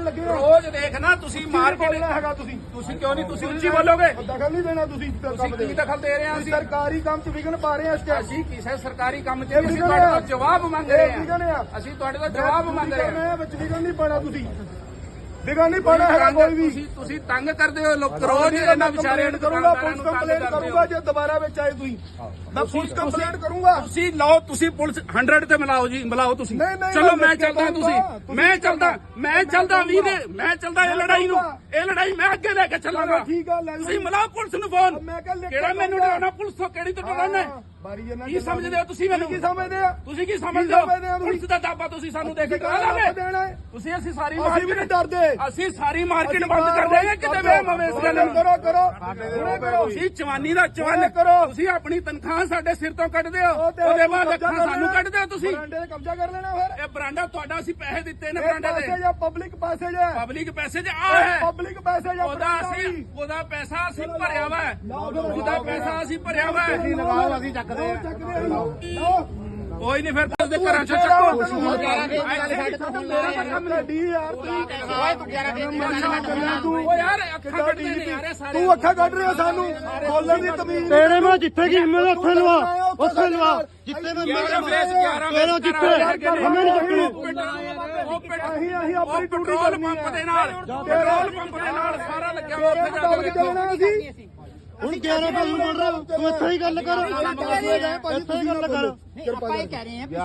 ਕਰਨ ਲੱਗੇ ਆ ਰੋਜ਼ ਦੇਖਣਾ ਤੁਸੀਂ ਮਾਰਕੀਟ ਬੋਲਣਾ ਹੈਗਾ ਤੁਸੀਂ? ਤੁਸੀਂ ਕਿਉਂ ਨਹੀਂ ਤੁਸੀਂ ਉੱਚੀ ਬੋਲੋਗੇ? ਦਖਲ ਨਹੀਂ ਦੇਣਾ ਤੁਸੀਂ ਤੁਸੀਂ ਕੀ ਦਖਲ ਦੇ ਰਹੇ ਆ ਅਸੀਂ? ਸਰਕਾਰੀ ਕੰਮ 'ਚ ਵਿਘਨ ਪਾ ਰਹੇ ਆ ਇਸ ਟਾਈਮ ਅਸੀਂ ਕਿਸੇ ਸਰਕਾਰੀ ਕੰਮ 'ਚ ਅਸੀਂ ਤੁਹਾਡੇ ਆ। ਤੋਂ ਜਵਾਬ ਮੰਗ ਰਹੇ ਹਾਂ ਆ। ਅਸੀਂ ਤੁਹਾਡੇ ਤੋਂ ਜਵਾਬ ਮੰਗ ਰਹੇ ਹਾਂ ਮੈਂ ਵਿੱਚ ਵਿਘਨ ਨਹੀਂ ਪਾਣਾ ਤੁਸੀਂ। ਵਿਘਨ ਨਹੀਂ ਪਾਣਾ ਹੈਗਾ ਕੋਈ ਵੀ। ਤੁਸੀਂ ਤੁਸੀਂ ਤੰਗ ਕਰਦੇ ਹੋ ਲੋਕ ਰੋਜ਼ ਇਹਨਾਂ ਵਿਚਾਰਿਆਂ ਨੂੰ ਕਰੂੰਗਾ ਪੁਲਿਸ ਕੰਪਲੇਂਟ ਕਰੂੰਗਾ ਜੇ ਦੁਬਾਰਾ ਵਿੱਚ ਆਏ ਤੁਸੀਂ। ਮੈਂ ਪੁਲਿਸ ਕੰਪਲੇਂਟ ਕਰੂੰਗਾ। ਤੁਸੀਂ ਲਓ ਤੁਸੀਂ ਪੁਲਿਸ 100 ਤੇ ਮਿਲਾਓ ਜੀ ਮਿਲਾਓ ਤੁਸੀਂ। ਚਲੋ ਮੈਂ ਚੱਲਦਾ ਤੁਸੀਂ। ਮੈਂ ਚੱਲਦਾ ਮੈਂ ਚੱਲਦਾ ਵੀ ਨੇ ਮੈਂ ਚੱਲਦਾ ਇਹ ਮੈਂ ਲੜਾਈ ਨੂੰ। ਇਹ ਲੜਾਈ ਮੈਂ ਅੱਗੇ ਲੈ ਕੇ ਚੱਲਾਂਗਾ। ਤੁਸੀਂ ਮਿਲਾਓ ਪੁਲਿਸ ਨੂੰ ਫੋਨ ਕਿਹੜਾ ਮੈਨੂੰ। ਡਰਾਉਣਾ ਪੁਲਿਸ ਤੋਂ? ਕਿਹੜੀ ਤੋਂ ਡਰਾਉਣਾ? ਹਾਂ, ਬਾਰੀ ਜਨਾ ਕੀ ਸਮਝਦੇ ਹੋ ਤੁਸੀਂ ਮੈਨੂੰ? ਕੀ ਸਮਝਦੇ ਆ? ਤੁਸੀਂ ਕੀ ਸਮਝਦੇ ਹੋ? ਪੁਲਿਸ ਦਾ ਦਾਬਾ ਤੁਸੀਂ ਸਾਨੂੰ ਦੇ ਕੇ ਅਸੀਂ ਹੈ? ਤੁਸੀਂ ਅਸੀਂ ਸਾਰੀ ਅਸੀਂ ਵੀ ਨਹੀਂ ਮਾਰਕੀਟ ਡਰਦੇ। ਅਸੀਂ ਸਾਰੀ ਮਾਰਕੀਟ ਅਸੀਂ ਬੰਦ ਕਰ ਦੇਗੇ ਕਿਤੇ ਵੇ ਦਿਓ। ਮਵੇਂ ਇਸ ਗੱਲ ਨੂੰ ਕਰੋ ਕਰੋ। ਹੁਣੇ ਕਰੋ। ਤੁਸੀਂ ਜਵਾਨੀ ਦਾ ਚਵਨ ਕਰੋ। ਤੁਸੀਂ ਆਪਣੀ ਤਨਖਾਹ ਸਾਡੇ ਸਿਰ ਤੋਂ ਕੱਢਦੇ ਹੋ। ਉਹਦੇ ਬਾਅਦ ਅੱਖਾਂ ਸਾਨੂੰ। ਕੱਢਦੇ ਹੋ ਤੁਸੀਂ। ਬਰਾਂਡੇ ਤੇ ਕਬਜ਼ਾ ਕਰ ਲੈਣਾ ਫਿਰ। ਇਹ ਬਰਾਂਡਾ ਤੁਹਾਡਾ ਅਸੀਂ ਪੈਸੇ ਦਿੱਤੇ ਨੇ ਬਰਾਂਡੇ ਪਾਸੇ ਦੇ ਜਾਂ ਪਬਲਿਕ ਪਾਸੇ ਜਾਂ? ਪਬਲਿਕ ਪੈਸੇ 'ਚ ਆ ਹੈ। ਪਬਲਿਕ ਪੈਸੇ ਜਾਂ ਉਹਦਾ ਅਸੀਂ ਉਹਦਾ ਪੈਸਾ ਅਸੀਂ ਭਰਿਆ ਵਾ। ਉਹਦਾ ਪੈਸਾ ਅਸੀਂ ਭਰਿਆ ਵਾ। ਹੈ। ਲਗਾਓ ਅਸੀਂ ਚੱਕਦੇ ਆ। ਲਓ। ਕੋਈ ਨਹੀਂ ਫਿਰ ਤੁਸੀਂ ਦੇ ਘਰਾਂ 'ਚ ਚੱਕੋ। ਮੇਰਾ ਤੂੰ ਅੱਖਾਂ ਕੱਢਦੇ ਨੇ ਯਾਰ ਇਹ ਸਾਰੇ। ਤੂੰ ਅੱਖਾਂ ਕੱਢ ਰਿਹਾ ਸਾਨੂੰ। ਬੋਲਣ ਦੀ ਤਮੀਜ਼ ਤੇਰੇ ਮੈਂ ਜਿੱਥੇ ਕੀ ਹਿੰਮਤ ਉੱਥੇ ਲਵਾ। ਉੱਥੇ ਲਵਾ। ਜਿੱਥੇ ਮੈਂ 11 ਫੇਸ 11 ਤੇਰਾ ਜਿੱਥੇ। ਹਮੇ ਨਹੀਂ ਚੱਕਣੇ। ਅਸੀਂ ਅਸੀਂ ਆਪਣੀ ਡਿਊਟੀ ਪੈਟਰੋਲ ਪੰਪ ਦੇ ਨਾਲ। ਪੈਟਰੋਲ ਪੰਪ ਦੇ ਨਾਲ ਸਾਰਾ ਲੱਗਿਆ ਉੱਥੇ ਜਾ ਕੇ ਅਸੀਂ। ਹੁਣ 11 ਵਜੇ ਬਣ ਰਿਹਾ ਤੂੰ ਇੱਥੇ ਹੀ ਗੱਲ ਕਰ। ਇੱਥੇ ਹੀ ਗੱਲ ਕਰ। ਆਪਾਂ ਇਹ ਕਹਿ ਰਹੇ ਹਾਂ ਵੀ